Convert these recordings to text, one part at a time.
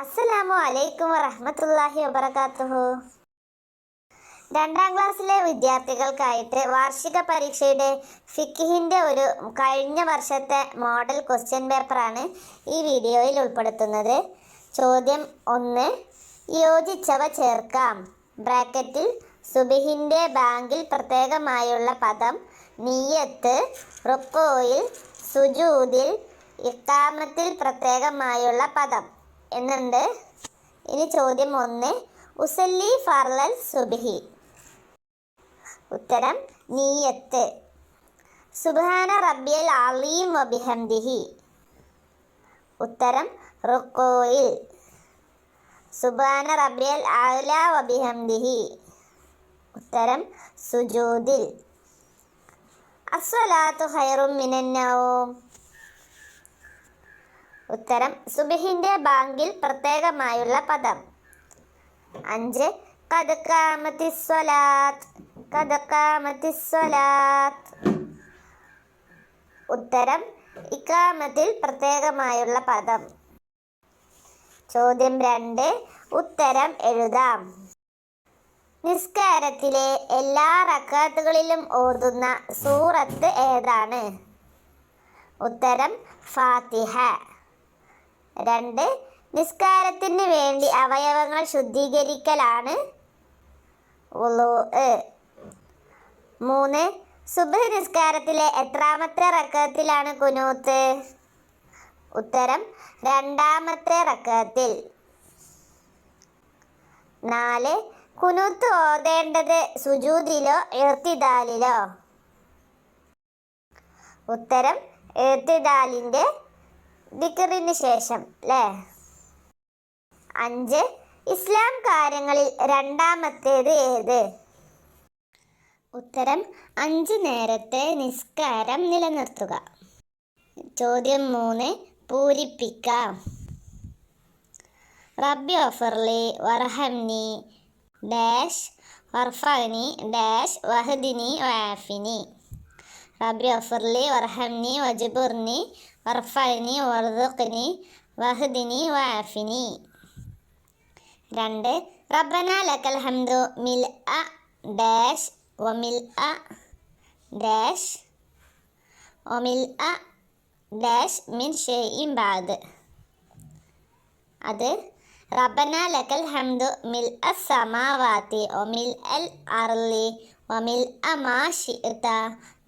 അസ്സലാമു അലൈക്കും വറഹ്മത്തുള്ളാഹി വബറകാതുഹു രണ്ടാം ക്ലാസ്സിലെ വിദ്യാർത്ഥികൾക്കായിട്ട് വാർഷിക പരീക്ഷയുടെ ഫിക്കിഹിന്റെ ഒരു കഴിഞ്ഞ വർഷത്തെ മോഡൽ ക്വസ്റ്റ്യൻ പേപ്പറാണ് ഈ വീഡിയോയിൽ ഉൾപ്പെടുത്തുന്നത്. ചോദ്യം ഒന്ന് യോജിച്ചവ ചേർക്കാം. ബ്രാക്കറ്റിൽ സുബിഹിന്റെ ബാങ്കിൽ പ്രത്യേകമായുള്ള പദം നീയത്ത് റുക്കോയിൽ സുജൂദിൽ ഇക്കാമത്തിൽ പ്രത്യേകമായുള്ള പദം. എന്നുണ്ട്. ഇനി ചോദ്യം ഒന്ന്. ഉസല്ലി ഫർലൽ സുബിഹി. ഉത്തരം നീയത്ത്. സുബാന റബ്ബിയൽ അലീം വബിഹംദിഹി ഉത്തരം റുക്കോയിൽ. സുബാന റബ്ബിയൽ അല വബിഹംദിഹി ഉത്തരം സുജൂദിൽ അസ്വലാത്തു ഹൈറും മിനന്നവും ഉത്തരം സുബിഹിന്റെ ബാങ്കിൽ പ്രത്യേകമായുള്ള പദം. അഞ്ച് ഉത്തരം ഇക്കാമത്തിൽ പ്രത്യേകമായുള്ള പദം. ചോദ്യം രണ്ട് ഉത്തരം എഴുതാം. നിസ്കാരത്തിലെ എല്ലാ റക്കാത്തുകളിലും ഓതുന്ന സൂറത്ത് ഏതാണ്? ഉത്തരം ഫാത്തിഹ. രണ്ട് നിസ്കാരത്തിന് വേണ്ടി അവയവങ്ങൾ ശുദ്ധീകരിക്കലാണ്. മൂന്ന് സുബഹ് നിസ്കാരത്തിലെ എത്രാമത്തെ റക്കത്തിലാണ് കുനൂത്ത്? ഉത്തരം രണ്ടാമത്തെ റക്കത്തിൽ. നാല് കുനൂത്ത് ഓതേണ്ടത് സുജൂദിലോ എർത്തിദാലിലോ ഉത്തരം എർത്തിദാലിന്റെ ദിക്കറിന് ശേഷം അല്ലേ അഞ്ച്. ഇസ്ലാം കാര്യങ്ങളിൽ രണ്ടാമത്തേത് ഏത്? ഉത്തരം അഞ്ച് നേരത്തെ നിസ്കാരം നിലനിർത്തുക. ചോദ്യം മൂന്ന് പൂരിപ്പിക്കാം. റബ്ബി ഓഫർലി വർഹംനി ഡാഷ് വർഫനി ഡാഷ് വഹദിനി വാഫിനി റബ്ബി ഓഫർലി വർഹംനി വജബുർനി വർഫനി വർദുഖ്നി വഹദിനി വാഫിനി രണ്ട് റബ്ബന ലക്കൽ ഹംദു മിൽ അ ഡാഷ് വമിൽ അ ഡാഷ് ഒമിൽ അ ഡാഷ് മിൻ ഷെയ്ഇൻ ബാദ് അത് റബ്ബന ലക്കൽ ഹംദു മിൽ അ സമാവാത്തി ഒമിൽ അൽ അർലി വമിൽ അ മാ ഷിഅത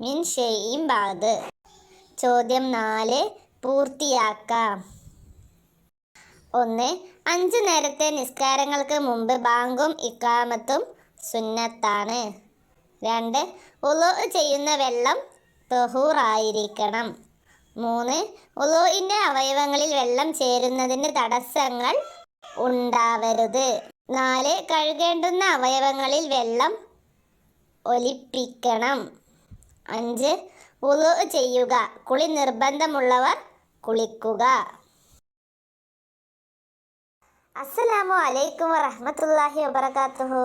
മിൻ ഷെയ്ഇൻ ബാദ് ചോദ്യം നാല് പൂർത്തിയാക്കാം. ഒന്ന് അഞ്ച് നേരത്തെ നിസ്കാരങ്ങൾക്ക് മുമ്പ് ബാങ്കും ഇക്കാമത്തും സുന്നത്താണ്. രണ്ട് ഉലോ ചെയ്യുന്ന വെള്ളം തൊഹൂറായിരിക്കണം. മൂന്ന് ഉലോയിന്റെ അവയവങ്ങളിൽ വെള്ളം ചേരുന്നതിന് തടസ്സങ്ങൾ ഉണ്ടാവരുത്. നാല് കഴുകേണ്ടുന്ന അവയവങ്ങളിൽ വെള്ളം ഒലിപ്പിക്കണം. അഞ്ച് ഉലു ചെയ്യുക. കുളി നിർബന്ധമുള്ളവർ കുളിക്കുക. അസ്സലാമു അലൈക്കും വറഹ്മത്തുള്ളാഹി വബറകാതുഹു.